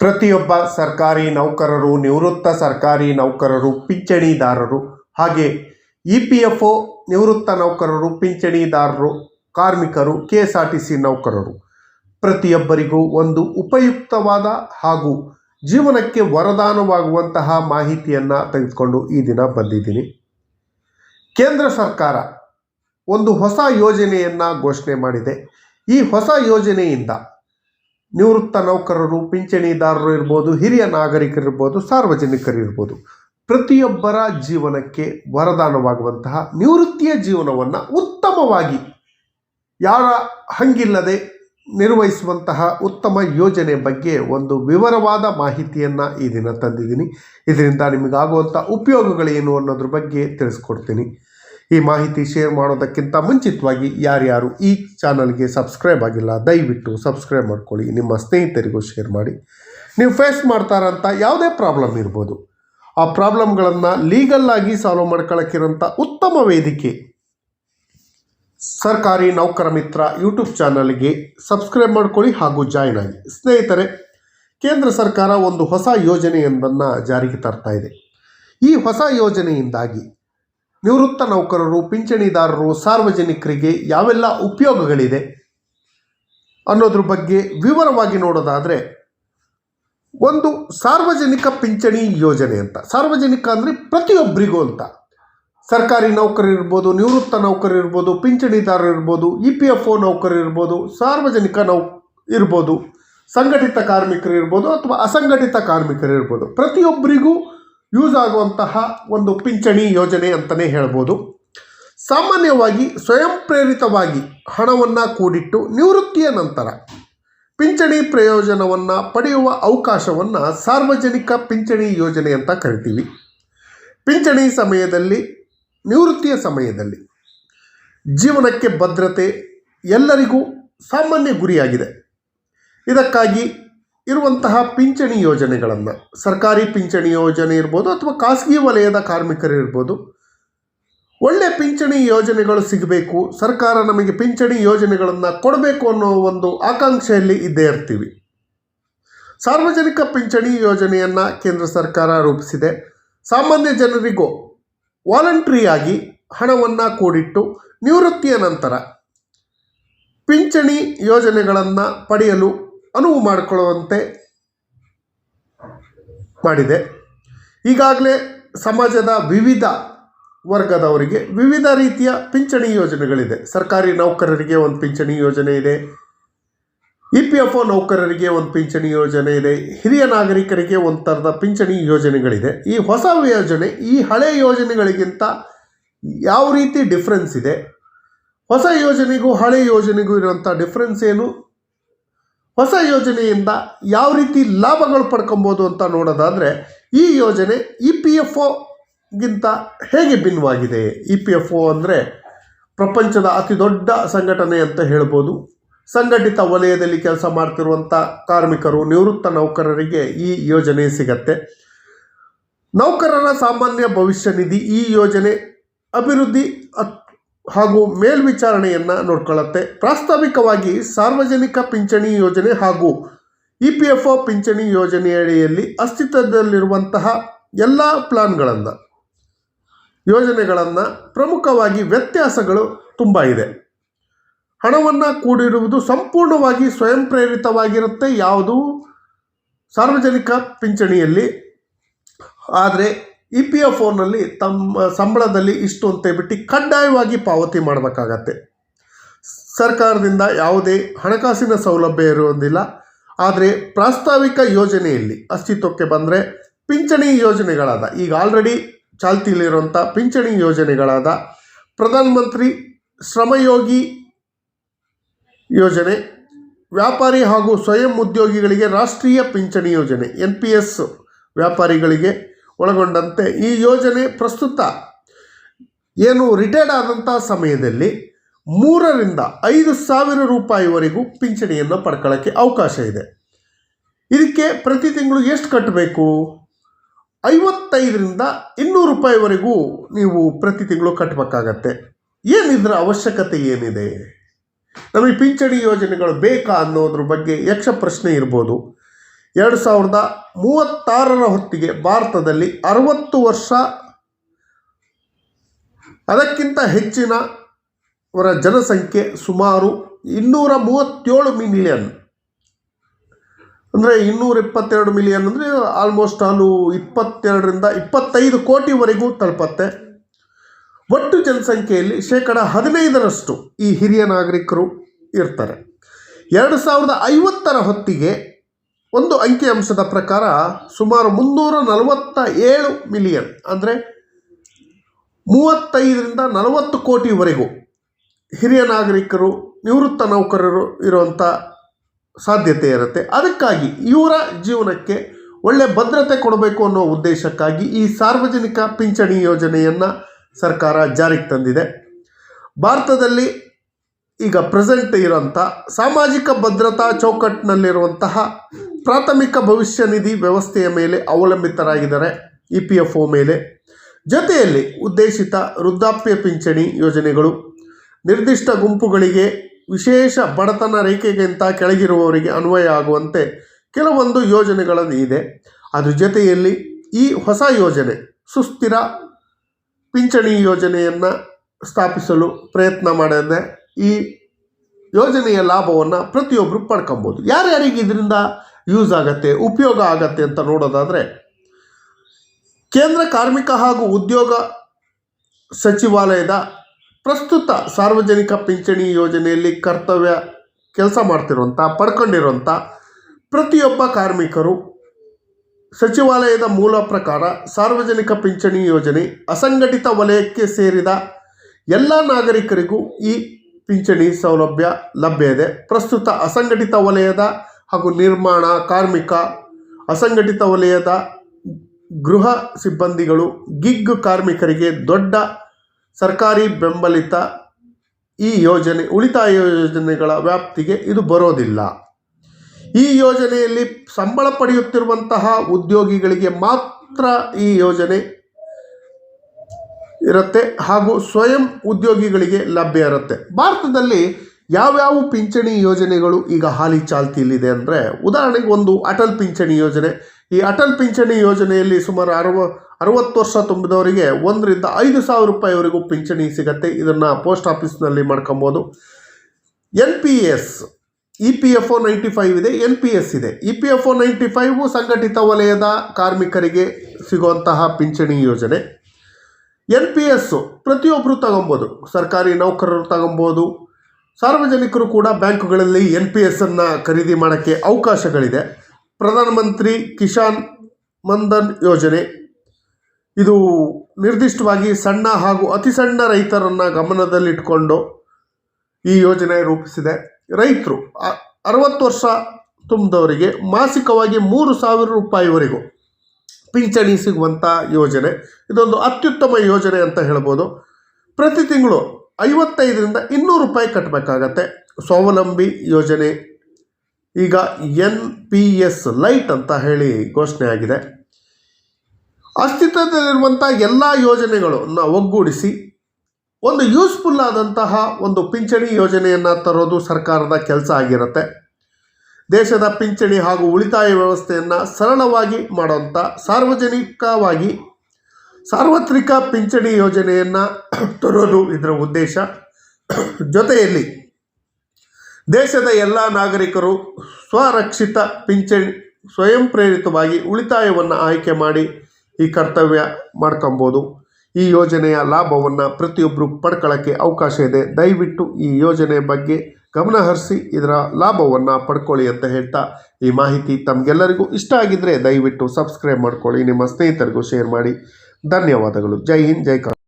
ಪ್ರತಿಯೊಬ್ಬ ಸರ್ಕಾರಿ ನೌಕರರು, ನಿವೃತ್ತ ಸರ್ಕಾರಿ ನೌಕರರು, ಪಿಂಚಣಿದಾರರು, ಹಾಗೆ ಇ ಪಿ ಎಫ್ ಒ ನಿವೃತ್ತ ನೌಕರರು, ಪಿಂಚಣಿದಾರರು, ಕಾರ್ಮಿಕರು, K S R T C ನೌಕರರು. ಪ್ರತಿಯೊಬ್ಬರಿಗೂ ಒಂದು ಉಪಯುಕ್ತವಾದ ಹಾಗೂ ಜೀವನಕ್ಕೆ ವರದಾನವಾಗುವಂತಹ ಮಾಹಿತಿಯನ್ನು ತೆಗೆದುಕೊಂಡು ಈ ದಿನ ಬಂದಿದ್ದೀನಿ. ಕೇಂದ್ರ ಸರ್ಕಾರ ಒಂದು ಹೊಸ ಯೋಜನೆಯನ್ನು ಘೋಷಣೆ ಮಾಡಿದೆ. ಈ ಹೊಸ ಯೋಜನೆಯಿಂದ ನಿವೃತ್ತ ನೌಕರರು, ಪಿಂಚಣಿದಾರರು ಇರ್ಬೋದು, ಹಿರಿಯ ನಾಗರಿಕರಿರ್ಬೋದು, ಸಾರ್ವಜನಿಕರಿರ್ಬೋದು. ಪ್ರತಿಯೊಬ್ಬರ ಜೀವನಕ್ಕೆ ವರದಾನವಾಗುವಂತಹ ನಿವೃತ್ತಿಯ ಜೀವನವನ್ನು ಉತ್ತಮವಾಗಿ ಯಾರ ಹಂಗಿಲ್ಲದೆ ನಿರ್ವಹಿಸುವಂತಹ ಉತ್ತಮ ಯೋಜನೆ ಬಗ್ಗೆ ಒಂದು ವಿವರವಾದ ಮಾಹಿತಿಯನ್ನು ಈ ದಿನ ತಂದಿದ್ದೀನಿ. ಇದರಿಂದ ನಿಮಗಾಗುವಂಥ ಉಪಯೋಗಗಳೇನು ಅನ್ನೋದ್ರ ಬಗ್ಗೆ ತಿಳಿಸ್ಕೊಡ್ತೀನಿ. ಈ ಮಾಹಿತಿ ಶೇರ್ ಮಾಡೋದಕ್ಕಿಂತ ಮುಂಚಿತವಾಗಿ ಯಾರ್ಯಾರು ಈ ಚಾನಲ್ಗೆ ಸಬ್ಸ್ಕ್ರೈಬ್ ಆಗಿಲ್ಲ, ದಯವಿಟ್ಟು ಸಬ್ಸ್ಕ್ರೈಬ್ ಮಾಡ್ಕೊಳ್ಳಿ. ನಿಮ್ಮ ಸ್ನೇಹಿತರಿಗೂ ಶೇರ್ ಮಾಡಿ. ನೀವು ಫೇಸ್ ಮಾಡ್ತಾರಂಥ ಯಾವುದೇ ಪ್ರಾಬ್ಲಮ್ ಇರ್ಬೋದು. ಆ ಪ್ರಾಬ್ಲಮ್ಗಳನ್ನು ಲೀಗಲ್ಲಾಗಿ ಸಾಲ್ವ್ ಮಾಡ್ಕೊಳ್ಳೋಕ್ಕಿರೋಂಥ ಉತ್ತಮ ವೇದಿಕೆ ಸರ್ಕಾರಿ ನೌಕರ ಮಿತ್ರ ಯೂಟ್ಯೂಬ್ ಚಾನಲ್ಗೆ ಸಬ್ಸ್ಕ್ರೈಬ್ ಮಾಡ್ಕೊಳ್ಳಿ ಹಾಗೂ ಜಾಯ್ನ್ ಆಗಿ. ಸ್ನೇಹಿತರೆ, ಕೇಂದ್ರ ಸರ್ಕಾರ ಒಂದು ಹೊಸ ಯೋಜನೆಯೊಂದನ್ನು ಜಾರಿಗೆ ತರ್ತಾ ಇದೆ. ಈ ಹೊಸ ಯೋಜನೆಯಿಂದಾಗಿ ನಿವೃತ್ತ ನೌಕರರು, ಪಿಂಚಣಿದಾರರು, ಸಾರ್ವಜನಿಕರಿಗೆ ಯಾವೆಲ್ಲ ಉಪಯೋಗಗಳಿದೆ ಅನ್ನೋದ್ರ ಬಗ್ಗೆ ವಿವರವಾಗಿ ನೋಡೋದಾದರೆ, ಒಂದು ಸಾರ್ವಜನಿಕ ಪಿಂಚಣಿ ಯೋಜನೆ ಅಂತ. ಸಾರ್ವಜನಿಕ ಅಂದರೆ ಪ್ರತಿಯೊಬ್ಬರಿಗೂ ಅಂತ. ಸರ್ಕಾರಿ ನೌಕರರು ಇರ್ಬೋದು, ನಿವೃತ್ತ ನೌಕರರು ಇರ್ಬೋದು, ಪಿಂಚಣಿದಾರರು ಇರ್ಬೋದು, ಇ ಪಿ ಎಫ್ ಒ ನೌಕರರು ಇರ್ಬೋದು, ಸಾರ್ವಜನಿಕ ನೌ ಇರ್ಬೋದು, ಸಂಘಟಿತ ಕಾರ್ಮಿಕರು ಇರ್ಬೋದು ಅಥವಾ ಅಸಂಘಟಿತ ಕಾರ್ಮಿಕರು ಇರ್ಬೋದು. ಪ್ರತಿಯೊಬ್ಬರಿಗೂ ಯೂಸ್ ಆಗುವಂತಹ ಒಂದು ಪಿಂಚಣಿ ಯೋಜನೆ ಅಂತಲೇ ಹೇಳ್ಬೋದು. ಸಾಮಾನ್ಯವಾಗಿ ಸ್ವಯಂ ಪ್ರೇರಿತವಾಗಿ ಹಣವನ್ನು ಕೂಡಿಟ್ಟು ನಿವೃತ್ತಿಯ ನಂತರ ಪಿಂಚಣಿ ಪ್ರಯೋಜನವನ್ನು ಪಡೆಯುವ ಅವಕಾಶವನ್ನು ಸಾರ್ವಜನಿಕ ಪಿಂಚಣಿ ಯೋಜನೆ ಅಂತ ಕರಿತೀವಿ. ಪಿಂಚಣಿ ಸಮಯದಲ್ಲಿ, ನಿವೃತ್ತಿಯ ಸಮಯದಲ್ಲಿ ಜೀವನಕ್ಕೆ ಭದ್ರತೆ ಎಲ್ಲರಿಗೂ ಸಾಮಾನ್ಯ ಗುರಿಯಾಗಿದೆ. ಇದಕ್ಕಾಗಿ ಇರುವಂತಹ ಪಿಂಚಣಿ ಯೋಜನೆಗಳನ್ನು, ಸರ್ಕಾರಿ ಪಿಂಚಣಿ ಯೋಜನೆ ಇರ್ಬೋದು ಅಥವಾ ಖಾಸಗಿ ವಲಯದ ಕಾರ್ಮಿಕರು ಇರ್ಬೋದು, ಒಳ್ಳೆ ಪಿಂಚಣಿ ಯೋಜನೆಗಳು ಸಿಗಬೇಕು, ಸರ್ಕಾರ ನಮಗೆ ಪಿಂಚಣಿ ಯೋಜನೆಗಳನ್ನು ಕೊಡಬೇಕು ಅನ್ನೋ ಒಂದು ಆಕಾಂಕ್ಷೆಯಲ್ಲಿ ಇದ್ದೇ ಇರ್ತೀವಿ. ಸಾರ್ವಜನಿಕ ಪಿಂಚಣಿ ಯೋಜನೆಯನ್ನು ಕೇಂದ್ರ ಸರ್ಕಾರ ರೂಪಿಸಿದೆ. ಸಾಮಾನ್ಯ ಜನರಿಗೂ ವಾಲಂಟ್ರಿಯಾಗಿ ಹಣವನ್ನು ಕೂಡಿಟ್ಟು ನಿವೃತ್ತಿಯ ನಂತರ ಪಿಂಚಣಿ ಯೋಜನೆಗಳನ್ನು ಪಡೆಯಲು ಅನುವು ಮಾಡಿಕೊಳ್ಳುವಂತೆ ಮಾಡಿದೆ. ಈಗಾಗಲೇ ಸಮಾಜದ ವಿವಿಧ ವರ್ಗದವರಿಗೆ ವಿವಿಧ ರೀತಿಯ ಪಿಂಚಣಿ ಯೋಜನೆಗಳಿದೆ. ಸರ್ಕಾರಿ ನೌಕರರಿಗೆ ಒಂದು ಪಿಂಚಣಿ ಯೋಜನೆ ಇದೆ. ಇ ಪಿ ಎಫ್ ಒ ನೌಕರರಿಗೆ ಒಂದು ಪಿಂಚಣಿ ಯೋಜನೆ ಇದೆ. ಹಿರಿಯ ನಾಗರಿಕರಿಗೆ ಒಂದು ಥರದ ಪಿಂಚಣಿ ಯೋಜನೆಗಳಿದೆ. ಈ ಹೊಸ ಯೋಜನೆ, ಈ ಹಳೆ ಯೋಜನೆಗಳಿಗಿಂತ ಯಾವ ರೀತಿ ಡಿಫ್ರೆನ್ಸ್ ಇದೆ? ಹೊಸ ಯೋಜನೆಗೂ ಹಳೆ ಯೋಜನೆಗೂ ಇರುವಂಥ ಡಿಫ್ರೆನ್ಸ್ ಏನು? ಹೊಸ ಯೋಜನೆಯಿಂದ ಯಾವ ರೀತಿ ಲಾಭಗಳು ಪಡ್ಕೊಬೋದು ಅಂತ ನೋಡೋದಾದರೆ, ಈ ಯೋಜನೆ ಇ ಪಿ ಎಫ್ ಒಗಿಂತ ಹೇಗೆ ಭಿನ್ನವಾಗಿದೆ? ಇ ಪಿ ಎಫ್ ಒ ಅಂದರೆ ಪ್ರಪಂಚದ ಅತಿ ದೊಡ್ಡ ಸಂಘಟನೆ ಅಂತ ಹೇಳ್ಬೋದು. ಸಂಘಟಿತ ವಲಯದಲ್ಲಿ ಕೆಲಸ ಮಾಡ್ತಿರುವಂಥ ಕಾರ್ಮಿಕರು, ನಿವೃತ್ತ ನೌಕರರಿಗೆ ಈ ಯೋಜನೆ ಸಿಗತ್ತೆ. ನೌಕರರ ಸಾಮಾನ್ಯ ಭವಿಷ್ಯ ನಿಧಿ ಈ ಯೋಜನೆ ಅಭಿವೃದ್ಧಿ ಅತ್- ಹಾಗೂ ಮೇಲ್ವಿಚಾರಣೆಯನ್ನು ನೋಡ್ಕೊಳ್ಳುತ್ತೆ. ಪ್ರಾಸ್ತಾವಿಕವಾಗಿ ಸಾರ್ವಜನಿಕ ಪಿಂಚಣಿ ಯೋಜನೆ ಹಾಗೂ ಇ ಪಿ ಎಫ್ ಒ ಪಿಂಚಣಿ ಯೋಜನೆಯಡಿಯಲ್ಲಿ ಅಸ್ತಿತ್ವದಲ್ಲಿರುವಂತಹ ಎಲ್ಲ ಪ್ಲಾನ್ಗಳನ್ನು, ಯೋಜನೆಗಳನ್ನು ಪ್ರಮುಖವಾಗಿ ವ್ಯತ್ಯಾಸಗಳು ತುಂಬ ಇದೆ. ಹಣವನ್ನು ಕೂಡಿರುವುದು ಸಂಪೂರ್ಣವಾಗಿ ಸ್ವಯಂ ಪ್ರೇರಿತವಾಗಿರುತ್ತೆ ಯಾವುದು ಸಾರ್ವಜನಿಕ ಪಿಂಚಣಿಯಲ್ಲಿ. ಆದರೆ ಇ ಪಿ ಎಫ್ ಓನಲ್ಲಿ ತಮ್ಮ ಸಂಬಳದಲ್ಲಿ ಇಷ್ಟು ಅಂತ ಹೇಳ್ಬಿಟ್ಟು ಕಡ್ಡಾಯವಾಗಿ ಪಾವತಿ ಮಾಡಬೇಕಾಗತ್ತೆ. ಸರ್ಕಾರದಿಂದ ಯಾವುದೇ ಹಣಕಾಸಿನ ಸೌಲಭ್ಯ ಇರುವುದಿಲ್ಲ. ಆದರೆ ಪ್ರಾಸ್ತಾವಿಕ ಯೋಜನೆಯಲ್ಲಿ ಅಸ್ತಿತ್ವಕ್ಕೆ ಬಂದರೆ ಪಿಂಚಣಿ ಯೋಜನೆಗಳಾದ, ಈಗ ಆಲ್ರೆಡಿ ಚಾಲ್ತಿಯಲ್ಲಿರುವಂಥ ಪಿಂಚಣಿ ಯೋಜನೆಗಳಾದ ಪ್ರಧಾನಮಂತ್ರಿ ಶ್ರಮಯೋಗಿ ಯೋಜನೆ, ವ್ಯಾಪಾರಿ ಹಾಗೂ ಸ್ವಯಂ ಉದ್ಯೋಗಿಗಳಿಗೆ ರಾಷ್ಟ್ರೀಯ ಪಿಂಚಣಿ ಯೋಜನೆ, ಎನ್ ಪಿ ಎಸ್ ವ್ಯಾಪಾರಿಗಳಿಗೆ ಒಳಗೊಂಡಂತೆ ಈ ಯೋಜನೆ ಪ್ರಸ್ತುತ. ಏನು ರಿಟೈರ್ಡ್ ಆದಂಥ ಸಮಯದಲ್ಲಿ ಮೂರರಿಂದ ಐದು ಸಾವಿರ ರೂಪಾಯಿವರೆಗೂ ಪಿಂಚಣಿಯನ್ನು ಪಡ್ಕೊಳ್ಳೋಕ್ಕೆ ಅವಕಾಶ ಇದೆ. ಇದಕ್ಕೆ ಪ್ರತಿ ತಿಂಗಳು ಎಷ್ಟು ಕಟ್ಟಬೇಕು? ಐವತ್ತೈದರಿಂದ ಇನ್ನೂರು ರೂಪಾಯಿವರೆಗೂ ನೀವು ಪ್ರತಿ ತಿಂಗಳು ಕಟ್ಟಬೇಕಾಗತ್ತೆ ಏನಿದ್ರ ಅವಶ್ಯಕತೆ ಏನಿದೆ? ನಮಗೆ ಪಿಂಚಣಿ ಯೋಜನೆಗಳು ಬೇಕಾ ಅನ್ನೋದ್ರ ಬಗ್ಗೆ ಯಕ್ಷ ಪ್ರಶ್ನೆ ಇರ್ಬೋದು. ಎರಡು ಸಾವಿರದ ಮೂವತ್ತಾರರ ಹೊತ್ತಿಗೆ ಭಾರತದಲ್ಲಿ ಅರವತ್ತು ವರ್ಷ, ಅದಕ್ಕಿಂತ ಹೆಚ್ಚಿನವರ ಜನಸಂಖ್ಯೆ ಸುಮಾರು ಇನ್ನೂರ ಮೂವತ್ತೇಳು ಮಿಲಿಯನ್. ಅಂದರೆ ಇನ್ನೂರ ಇಪ್ಪತ್ತೆರಡು ಮಿಲಿಯನ್ ಅಂದರೆ ಆಲ್ಮೋಸ್ಟ್ ಆಲು ಇಪ್ಪತ್ತೆರಡರಿಂದ ಇಪ್ಪತ್ತೈದು ಕೋಟಿವರೆಗೂ ತಲುಪತ್ತೆ. ಒಟ್ಟು ಜನಸಂಖ್ಯೆಯಲ್ಲಿ ಶೇಕಡ ಹದಿನೈದರಷ್ಟು ಈ ಹಿರಿಯ ನಾಗರಿಕರು ಇರ್ತಾರೆ. ಎರಡು ಸಾವಿರದ ಐವತ್ತರ ಹೊತ್ತಿಗೆ ಒಂದು ಅಂಕಿಅಂಶದ ಪ್ರಕಾರ ಸುಮಾರು ಮುನ್ನೂರ ನಲವತ್ತ ಏಳು ಮಿಲಿಯನ್ ಅಂದರೆ ಮೂವತ್ತೈದರಿಂದ ನಲವತ್ತು ಕೋಟಿವರೆಗೂ ಹಿರಿಯ ನಾಗರಿಕರು, ನಿವೃತ್ತ ನೌಕರರು ಇರುವಂಥ ಸಾಧ್ಯತೆ ಇರುತ್ತೆ. ಅದಕ್ಕಾಗಿ ಇವರ ಜೀವನಕ್ಕೆ ಒಳ್ಳೆ ಭದ್ರತೆ ಕೊಡಬೇಕು ಅನ್ನೋ ಉದ್ದೇಶಕ್ಕಾಗಿ ಈ ಸಾರ್ವಜನಿಕ ಪಿಂಚಣಿ ಯೋಜನೆಯನ್ನು ಸರ್ಕಾರ ಜಾರಿಗೆ ತಂದಿದೆ. ಭಾರತದಲ್ಲಿ ಈಗ ಪ್ರೆಸೆಂಟ್ ಇರೋಂಥ ಸಾಮಾಜಿಕ ಭದ್ರತಾ ಚೌಕಟ್ಟಿನಲ್ಲಿರುವಂತಹ ಪ್ರಾಥಮಿಕ ಭವಿಷ್ಯ ನಿಧಿ ವ್ಯವಸ್ಥೆಯ ಮೇಲೆ ಅವಲಂಬಿತರಾಗಿದ್ದಾರೆ ಇ ಪಿ ಎಫ್ ಒ ಮೇಲೆ. ಜೊತೆಯಲ್ಲಿ ಉದ್ದೇಶಿತ ವೃದ್ಧಾಪ್ಯ ಪಿಂಚಣಿ ಯೋಜನೆಗಳು, ನಿರ್ದಿಷ್ಟ ಗುಂಪುಗಳಿಗೆ ವಿಶೇಷ ಬಡತನ ರೇಖೆಗಿಂತ ಕೆಳಗಿರುವವರಿಗೆ ಅನ್ವಯ ಆಗುವಂತೆ ಕೆಲವೊಂದು ಯೋಜನೆಗಳನ್ನು ಇದೆ. ಅದ್ರ ಜೊತೆಯಲ್ಲಿ ಈ ಹೊಸ ಯೋಜನೆ ಸುಸ್ಥಿರ ಪಿಂಚಣಿ ಯೋಜನೆಯನ್ನು ಸ್ಥಾಪಿಸಲು ಪ್ರಯತ್ನ ಮಾಡಿದೆ. ಈ ಯೋಜನೆಯ ಲಾಭವನ್ನು ಪ್ರತಿಯೊಬ್ಬರು ಪಡ್ಕೊಬೋದು. ಯಾರ್ಯಾರಿಗೆ ಇದರಿಂದ ಯೂಸ್ ಆಗತ್ತೆ, ಉಪಯೋಗ ಆಗತ್ತೆ ಅಂತ ನೋಡೋದಾದರೆ, ಕೇಂದ್ರ ಕಾರ್ಮಿಕ ಹಾಗೂ ಉದ್ಯೋಗ ಸಚಿವಾಲಯದ ಪ್ರಸ್ತುತ ಸಾರ್ವಜನಿಕ ಪಿಂಚಣಿ ಯೋಜನೆಯಲ್ಲಿ ಕರ್ತವ್ಯ ಕೆಲಸ ಮಾಡ್ತಿರುವಂಥ ಪಡ್ಕೊಂಡಿರುವಂಥ ಪ್ರತಿಯೊಬ್ಬ ಕಾರ್ಮಿಕರು ಸಚಿವಾಲಯದ ಮೂಲ ಪ್ರಕಾರ ಸಾರ್ವಜನಿಕ ಪಿಂಚಣಿ ಯೋಜನೆ ಅಸಂಘಟಿತ ವಲಯಕ್ಕೆ ಸೇರಿದ ಎಲ್ಲ ನಾಗರಿಕರಿಗೂ ಈ ಪಿಂಚಣಿ ಸೌಲಭ್ಯ ಲಭ್ಯ ಇದೆ. ಪ್ರಸ್ತುತ ಅಸಂಘಟಿತ ವಲಯದ ಹಾಗೂ ನಿರ್ಮಾಣ, ಕಾರ್ಮಿಕ, ಅಸಂಘಟಿತ ವಲಯದ ಗೃಹ ಸಿಬ್ಬಂದಿಗಳು, ಗಿಗ್ ಕಾರ್ಮಿಕರಿಗೆ ದೊಡ್ಡ ಸರ್ಕಾರಿ ಬೆಂಬಲಿತ ಈ ಯೋಜನೆ, ಉಳಿತಾಯ ಯೋಜನೆಗಳ ವ್ಯಾಪ್ತಿಗೆ ಇದು ಬರೋದಿಲ್ಲ. ಈ ಯೋಜನೆಯಲ್ಲಿ ಸಂಬಳ ಪಡೆಯುತ್ತಿರುವಂತಹ ಉದ್ಯೋಗಿಗಳಿಗೆ ಮಾತ್ರ ಈ ಯೋಜನೆ ಇರುತ್ತೆ ಹಾಗೂ ಸ್ವಯಂ ಉದ್ಯೋಗಿಗಳಿಗೆ ಲಭ್ಯ ಇರುತ್ತೆ. ಭಾರತದಲ್ಲಿ ಯಾವ್ಯಾವ ಪಿಂಚಣಿ ಯೋಜನೆಗಳು ಈಗ ಹಾಲಿ ಚಾಲ್ತಿಯಲ್ಲಿದೆ ಅಂದರೆ ಉದಾಹರಣೆಗೆ ಒಂದು ಅಟಲ್ ಪಿಂಚಣಿ ಯೋಜನೆ. ಈ ಅಟಲ್ ಪಿಂಚಣಿ ಯೋಜನೆಯಲ್ಲಿ ಸುಮಾರು ಅರವ, ಅರವತ್ತು ವರ್ಷ ತುಂಬಿದವರಿಗೆ ಒಂದರಿಂದ ಐದು ಸಾವಿರ ರೂಪಾಯಿವರೆಗೂ ಪಿಂಚಣಿ ಸಿಗತ್ತೆ. ಇದನ್ನು ಪೋಸ್ಟ್ ಆಫೀಸ್ನಲ್ಲಿ ಮಾಡ್ಕೊಬೋದು. N P S, E P F O ninety five ಇದೆ, ಎನ್ ಪಿ ಎಸ್ ಇದೆ. E P F O ninety five ಸಂಘಟಿತ ವಲಯದ ಕಾರ್ಮಿಕರಿಗೆ ಸಿಗುವಂತಹ ಪಿಂಚಣಿ ಯೋಜನೆ. ಎನ್ ಪಿ ಎಸ್ಸು ಪ್ರತಿಯೊಬ್ಬರು ತಗೊಬೋದು. ಸರ್ಕಾರಿ ನೌಕರರು ತಗೊಬೋದು. ಸಾರ್ವಜನಿಕರು ಕೂಡ ಬ್ಯಾಂಕುಗಳಲ್ಲಿ ಎನ್ ಪಿ ಎಸ್ಸನ್ನು ಖರೀದಿ ಮಾಡೋಕ್ಕೆ ಅವಕಾಶಗಳಿದೆ. ಪ್ರಧಾನಮಂತ್ರಿ ಕಿಸಾನ್ ಮನ್ಧನ್ ಯೋಜನೆ. ಇದು ನಿರ್ದಿಷ್ಟವಾಗಿ ಸಣ್ಣ ಹಾಗೂ ಅತಿ ಸಣ್ಣ ರೈತರನ್ನು ಗಮನದಲ್ಲಿಟ್ಕೊಂಡು ಈ ಯೋಜನೆ ರೂಪಿಸಿದೆ. ರೈತರು ಅರವತ್ತು ವರ್ಷ ತುಂಬಿದವರಿಗೆ ಮಾಸಿಕವಾಗಿ ಮೂರು ಸಾವಿರ ರೂಪಾಯಿವರೆಗೂ ಪಿಂಚಣಿ ಸಿಗುವಂಥ ಯೋಜನೆ. ಇದೊಂದು ಅತ್ಯುತ್ತಮ ಯೋಜನೆ ಅಂತ ಹೇಳ್ಬೋದು. ಪ್ರತಿ ತಿಂಗಳು ಐವತ್ತೈದರಿಂದ ಇನ್ನೂರು ರೂಪಾಯಿ ಕಟ್ಟಬೇಕಾಗತ್ತೆ ಸ್ವಾವಲಂಬಿ ಯೋಜನೆ ಈಗ ಎನ್ ಪಿ ಎಸ್ ಲೈಟ್ ಅಂತ ಹೇಳಿ ಘೋಷಣೆ ಆಗಿದೆ. ಅಸ್ತಿತ್ವದಲ್ಲಿರುವಂಥ ಎಲ್ಲ ಯೋಜನೆಗಳನ್ನು ಒಗ್ಗೂಡಿಸಿ ಒಂದು ಯೂಸ್ಫುಲ್ ಆದಂತಹ ಒಂದು ಪಿಂಚಣಿ ಯೋಜನೆಯನ್ನು ತರೋದು ಸರ್ಕಾರದ ಕೆಲಸ ಆಗಿರುತ್ತೆ. ದೇಶದ ಪಿಂಚಣಿ ಹಾಗೂ ಉಳಿತಾಯ ವ್ಯವಸ್ಥೆಯನ್ನು ಸರಳವಾಗಿ ಮಾಡುವಂಥ ಸಾರ್ವಜನಿಕವಾಗಿ ಸಾರ್ವತ್ರಿಕ ಪಿಂಚಣಿ ಯೋಜನೆಯನ್ನು ತರೋದು ಇದರ ಉದ್ದೇಶ ಜೊತೆಯಲ್ಲಿ ದೇಶದ ಎಲ್ಲ ನಾಗರಿಕರು ಸ್ವರಕ್ಷಿತ ಪಿಂಚಣಿ ಸ್ವಯಂ ಪ್ರೇರಿತವಾಗಿ ಉಳಿತಾಯವನ್ನು ಆಯ್ಕೆ ಮಾಡಿ ಈ ಕರ್ತವ್ಯ ಮಾಡ್ಕೊಬೋದು. ಈ ಯೋಜನೆಯ ಲಾಭವನ್ನು ಪ್ರತಿಯೊಬ್ಬರು ಪಡ್ಕೊಳ್ಳೋಕ್ಕೆ ಅವಕಾಶ ಇದೆ. ದಯವಿಟ್ಟು ಈ ಯೋಜನೆ ಬಗ್ಗೆ ಗಮನ ಹರಿಸಿ ಇದರ ಲಾಭವನ್ನು ಪಡ್ಕೊಳ್ಳಿ ಅಂತ ಹೇಳ್ತಾ ಈ ಮಾಹಿತಿ ತಮಗೆಲ್ಲರಿಗೂ ಇಷ್ಟ ಆಗಿದ್ದರೆ ದಯವಿಟ್ಟು ಸಬ್ಸ್ಕ್ರೈಬ್ ಮಾಡ್ಕೊಳ್ಳಿ. ನಿಮ್ಮ ಸ್ನೇಹಿತರಿಗೂ ಶೇರ್ ಮಾಡಿ. ಧನ್ಯವಾದಗಳು. ಜೈ ಹಿಂದ್ ಜೈ ಕರ್ನಾಟಕ